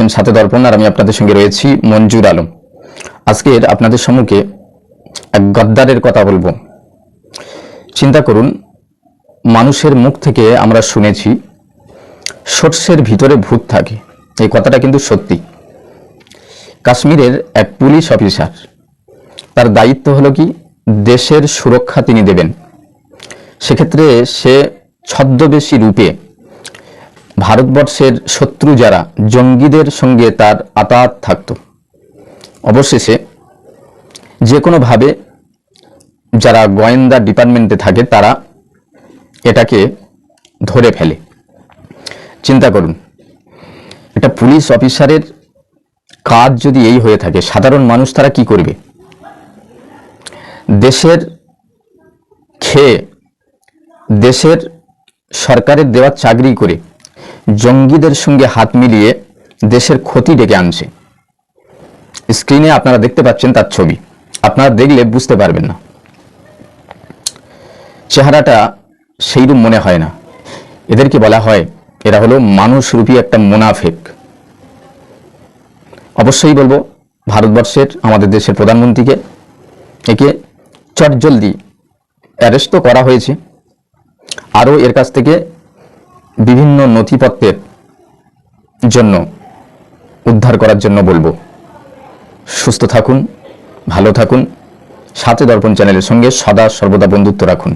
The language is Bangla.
দেখছেন সাথে দর্পণ, আর আমি আপনাদের সঙ্গে রয়েছি মঞ্জুর আলম। আজকের আপনাদের সম্মুখে এক গদ্দারের কথা বলব। চিন্তা করুন, মানুষের মুখ থেকে আমরা শুনেছি, সর্ষের ভিতরে ভূত থাকে। এই কথাটা কিন্তু সত্যি। কাশ্মীরের এক পুলিশ অফিসার, তার দায়িত্ব হলো কি, দেশের সুরক্ষা তিনি দেবেন। সেক্ষেত্রে সে ছদ্মবেশী রূপে ভারতবর্ষের শত্রু যারা, জঙ্গিদের সঙ্গে তার আতাত থাকত। অবশেষে যে কোনোভাবে যারা গোয়েন্দা ডিপার্টমেন্টে থাকে, তারা এটাকে ধরে ফেলে। চিন্তা করুন এটা পুলিশ অফিসারের কাজ যদি এই হয়ে থাকে, সাধারণ মানুষ তারা কি করবে? দেশের খেয়ে, দেশের সরকারের দেওয়া চাকরি করে জঙ্গিদের সঙ্গে হাত মিলিয়ে দেশের ক্ষতি ডেকে আনছে। স্ক্রিনে আপনারা দেখতে পাচ্ছেন তার ছবি। আপনারা দেখলে বুঝতে পারবেন না। চেহারাটা সেইরূপ মনে হয় না। এদেরকে বলা হয়, এরা হলো মানুষরূপী একটা মোনাফেক। অবশ্যই বলব, ভারতবর্ষের, আমাদের দেশের প্রধানমন্ত্রীকে, একে চটজলদি অ্যারেস্ট তো করা হয়েছে। আরও এর কাছ থেকে বিভিন্ন নথিপত্রের জন্য উদ্ধার করার জন্য বলব। সুস্থ থাকুন, ভালো থাকুন, সাথে দর্পণ চ্যানেলের সঙ্গে সদা সর্বদা বন্ধুত্ব রাখুন।